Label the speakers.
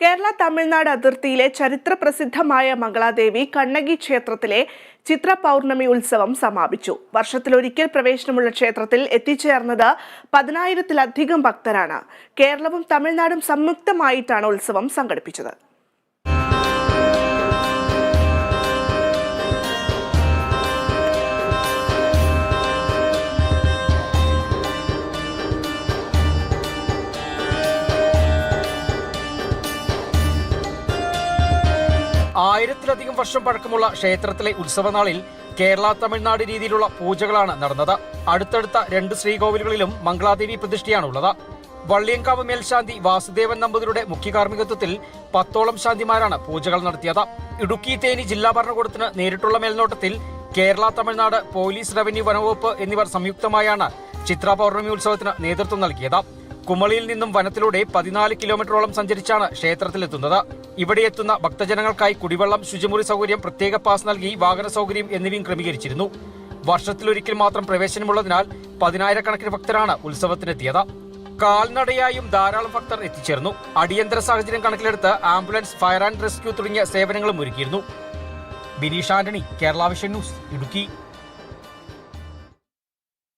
Speaker 1: കേരള തമിഴ്നാട് അതിർത്തിയിലെ ചരിത്ര പ്രസിദ്ധമായ മംഗളാദേവി കണ്ണകി ക്ഷേത്രത്തിലെ ചിത്ര പൗർണമി ഉത്സവം സമാപിച്ചു. വർഷത്തിലൊരിക്കൽ പ്രവേശനമുള്ള ക്ഷേത്രത്തിൽ എത്തിച്ചേർന്നത് പതിനായിരത്തിലധികം ഭക്തരാണ്. കേരളവും തമിഴ്നാടും സംയുക്തമായിട്ടാണ് ഉത്സവം സംഘടിപ്പിച്ചത്.
Speaker 2: ആയിരത്തിലധികം വർഷം പഴക്കമുള്ള ക്ഷേത്രത്തിലെ ഉത്സവനാളിൽ കേരള തമിഴ്നാട് രീതിയിലുള്ള പൂജകളാണ് നടന്നത്. അടുത്തടുത്ത രണ്ട് ശ്രീകോവിലുകളിലും മംഗളാദേവി പ്രതിഷ്ഠയാണുള്ളത്. വള്ളിയങ്കാവ് മേൽശാന്തി വാസുദേവൻ നമ്പൂതിരിയുടെ മുഖ്യ കാർമ്മികത്വത്തിൽ പത്തോളം ശാന്തിമാരാണ് പൂജകൾ നടത്തിയത്. ഇടുക്കി തേനി ജില്ലാ ഭരണകൂടത്തിന് നേരിട്ടുള്ള മേൽനോട്ടത്തിൽ കേരള തമിഴ്നാട് പോലീസ് റവന്യൂ വനവകുപ്പ് എന്നിവർ സംയുക്തമായാണ് ചിത്ര പൗർണമി ഉത്സവത്തിന് നേതൃത്വം നൽകിയത്. കുമളിയിൽ നിന്നും വനത്തിലൂടെ പതിനാല് കിലോമീറ്ററോളം സഞ്ചരിച്ചാണ് ക്ഷേത്രത്തിലെത്തുന്നത്. ഇവിടെ എത്തുന്ന ഭക്തജനങ്ങൾക്കായി കുടിവെള്ളം ശുചിമുറി സൗകര്യം പ്രത്യേക പാസ് നൽകി വാഹന സൗകര്യം എന്നിവയും ക്രമീകരിച്ചിരുന്നു. വർഷത്തിലൊരിക്കൽ മാത്രം പ്രവേശനമുള്ളതിനാൽ പതിനായിരക്കണക്കിന് ഭക്തരാണ് ഉത്സവത്തിനെത്തിയത്. കാൽനടയായും ധാരാളം ഭക്തർ എത്തിച്ചേർന്നു. അടിയന്തര സാഹചര്യം കണക്കിലെടുത്ത് ആംബുലൻസ് ഫയർ ആൻഡ് റെസ്ക്യൂ തുടങ്ങിയ സേവനങ്ങളും ഒരുക്കിയിരുന്നു. Bineesh Antony Kerala vision news Idukki.